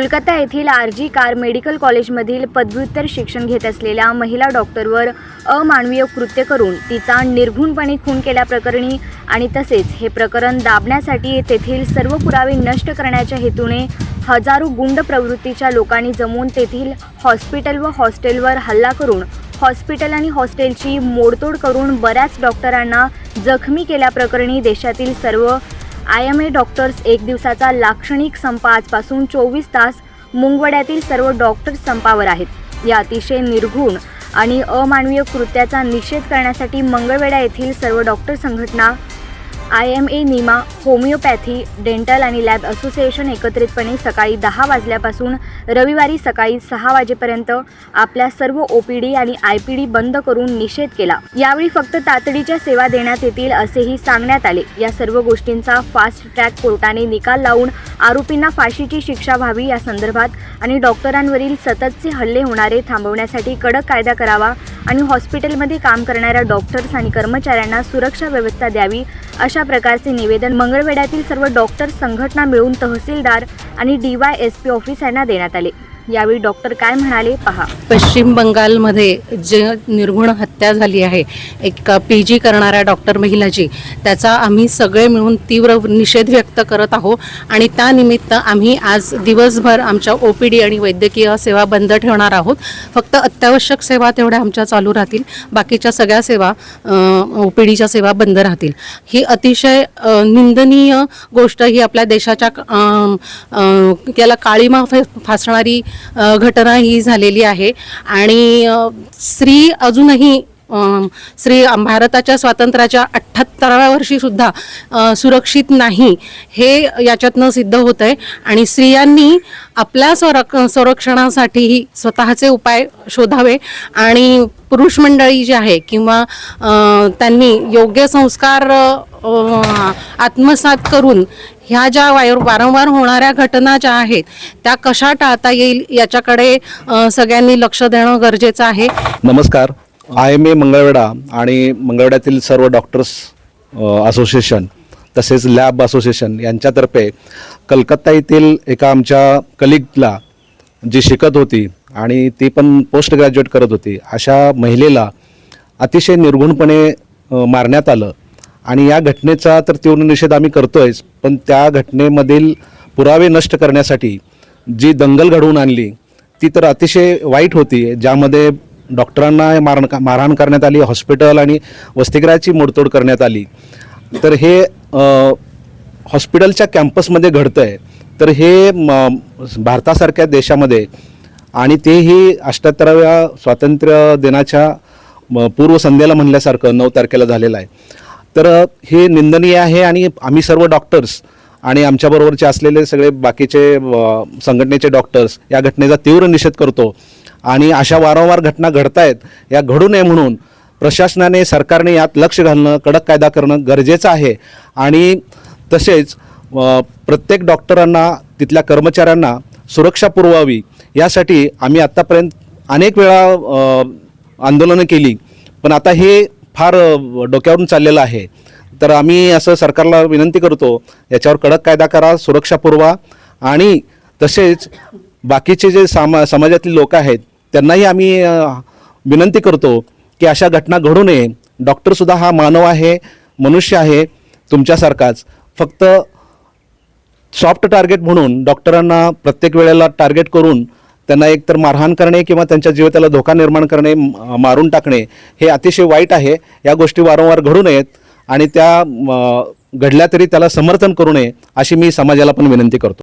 कोलकाता येथील R G Kar medical कॉलेजमधील पदव्युत्तर शिक्षण घेत असलेल्या महिला डॉक्टरवर अमानवीय कृत्य करून तिचा निर्घुणपणे खून केल्याप्रकरणी आणि तसेच हे प्रकरण दाबण्यासाठी तेथील सर्व पुरावे नष्ट करण्याच्या हेतूने हजारो गुंड प्रवृत्तीच्या लोकांनी जमून तेथील हॉस्पिटल व हॉस्टेलवर हल्ला करून हॉस्पिटल आणि हॉस्टेलची मोडतोड करून बऱ्याच डॉक्टरांना जखमी केल्याप्रकरणी देशातील सर्व आय एम ए डॉक्टर्स एक दिवसाचा लाक्षणिक संप आजपासून चोवीस तास मुंगवड्यातील सर्व डॉक्टर्स संपावर आहेत. या अतिशय निर्घुण आणि अमानवीय कृत्याचा निषेध करण्यासाठी मंगळवेढा येथील सर्व डॉक्टर संघटना I M A NIMA homoeopathy dental आणि लॅब असोसिएशन एकत्रितपणे सकाळी दहा वाजल्यापासून रविवारी सकाळी सहा वाजेपर्यंत आपल्या सर्व ओ पी डी आणि आय पी डी बंद करून निषेध केला. यावेळी फक्त तातडीच्या सेवा देण्यात येतील असेही सांगण्यात आले. या सर्व गोष्टींचा फास्ट ट्रॅक कोर्टाने निकाल लावून आरोपींना फाशीची शिक्षा व्हावी या संदर्भात आणि डॉक्टरांवरील सततचे हल्ले होणारे थांबवण्यासाठी कडक कायदा करावा आणि हॉस्पिटलमध्ये काम करणाऱ्या डॉक्टर्स आणि कर्मचाऱ्यांना सुरक्षा व्यवस्था द्यावी अशा प्रकारचे निवेदन मंगळवेढ्यातील सर्व डॉक्टर्स संघटना मिळून तहसीलदार आणि D Y S P office यांना देण्यात आले. यावेळी डॉक्टर काय म्हणाले पहा. पश्चिम बंगालमध्ये जे निर्गुण हत्या झाली आहे एक पी जी करणाऱ्या डॉक्टर महिलाची त्याचा आम्ही सगळे मिळून तीव्र निषेध व्यक्त करत आहोत आणि त्यानिमित्त आम्ही आज दिवसभर आमच्या ओ पी डी आणि वैद्यकीय सेवा बंद ठेवणार आहोत. फक्त अत्यावश्यक सेवा तेवढ्या आमच्या चालू राहतील बाकीच्या सगळ्या सेवा ओ पी डीच्या सेवा बंद राहतील. ही अतिशय निंदनीय गोष्ट ही आपल्या देशाच्या याला काळीमा फासणारी घटना ही झालेली आहे. आणि स्त्री अजूनही श्री स्त्री भारताच्या स्वातंत्र्याच्या अठ्ठ्याहत्तराव्या वर्षीसुद्धा सुरक्षित नाही हे याच्यातनं सिद्ध होत आहे आणि स्त्रियांनी आपल्या स्वरक संरक्षणासाठीही स्वतःचे उपाय शोधावे. आणि पुरुष मंडळी जी आहे किंवा त्यांनी योग्य संस्कार आत्मसात करून ह्या ज्या वायर वारंवार होणाऱ्या घटना ज्या आहेत त्या कशा टाळता येईल याच्याकडे सगळ्यांनी लक्ष देणं गरजेचं आहे. नमस्कार. आय एम ए मंगळवेढा आणि मंगळवेढ्यातील सर्व डॉक्टर्स असोसिएशन तसेच लॅब असोसिएशन यांच्यातर्फे कलकत्ता येथील एका आमच्या कलिगला जी शिकत होती आणि ती पण पोस्ट ग्रॅज्युएट करत होती अशा महिलेला अतिशय निर्घुणपणे मारण्यात आलं. आणि या घटनेचा तर तीव्र निषेध आम्ही करतोयच पण त्या घटनेमधील पुरावे नष्ट करण्यासाठी जी दंगल घडवून आणली ती तर अतिशय वाईट होती ज्यामध्ये डॉक्टरांना मारण मारहाण करण्यात आली हॉस्पिटल आणि वसतिगृहाची मोडतोड करण्यात आली. तर हे हॉस्पिटलच्या कॅम्पसमध्ये घडतं आहे तर हे म, भारतासारख्या देशामध्ये आणि तेही अष्ट्याहत्तराव्या स्वातंत्र्य दिनाच्या पूर्वसंध्येला म्हणल्यासारखं नऊ तारखेला झालेलं आहे. तर हे निंदनीय आहे आणि आम्ही सर्व डॉक्टर्स आणि आमच्याबरोबरचे असलेले सगळे बाकीचे संघटनेचे डॉक्टर्स या घटनेचा तीव्र निषेध करतो. आणि अशा वारंवार घटना घडत आहेत या घडू नये म्हणून प्रशासनाने सरकारने यात लक्ष घालणं कडक कायदा करणं गरजेचं आहे. आणि तसेच प्रत्येक डॉक्टरांना तिथल्या कर्मचाऱ्यांना सुरक्षा पुरवावी यासाठी आम्ही आत्तापर्यंत अनेक वेळा आंदोलनं केली. पण आता हे फार डोक्यावरून चाललेलं आहे. तर आम्ही असं सरकारला विनंती करतो याच्यावर कडक कायदा करा सुरक्षा पुरवा आणि तसेच बाकीचे जे सामा समाजातील लोक आहेत त्यांनाही आम्ही विनंती करतो की अशा घटना घडू नये. डॉक्टरसुद्धा हा मानव आहे मनुष्य आहे तुमच्यासारखाच. फक्त सॉफ्ट टार्गेट म्हणून डॉक्टरांना प्रत्येक वेळेला टार्गेट करून त्यांना एकतर मारहाण करणे किंवा त्यांच्या जीविताला धोका निर्माण करणे मारून टाकणे हे अतिशय वाईट आहे. या गोष्टी वारंवार घडू नयेत आणि त्या घडल्या तरी त्याला समर्थन करू नये अशी मी समाजाला पण विनंती करतो.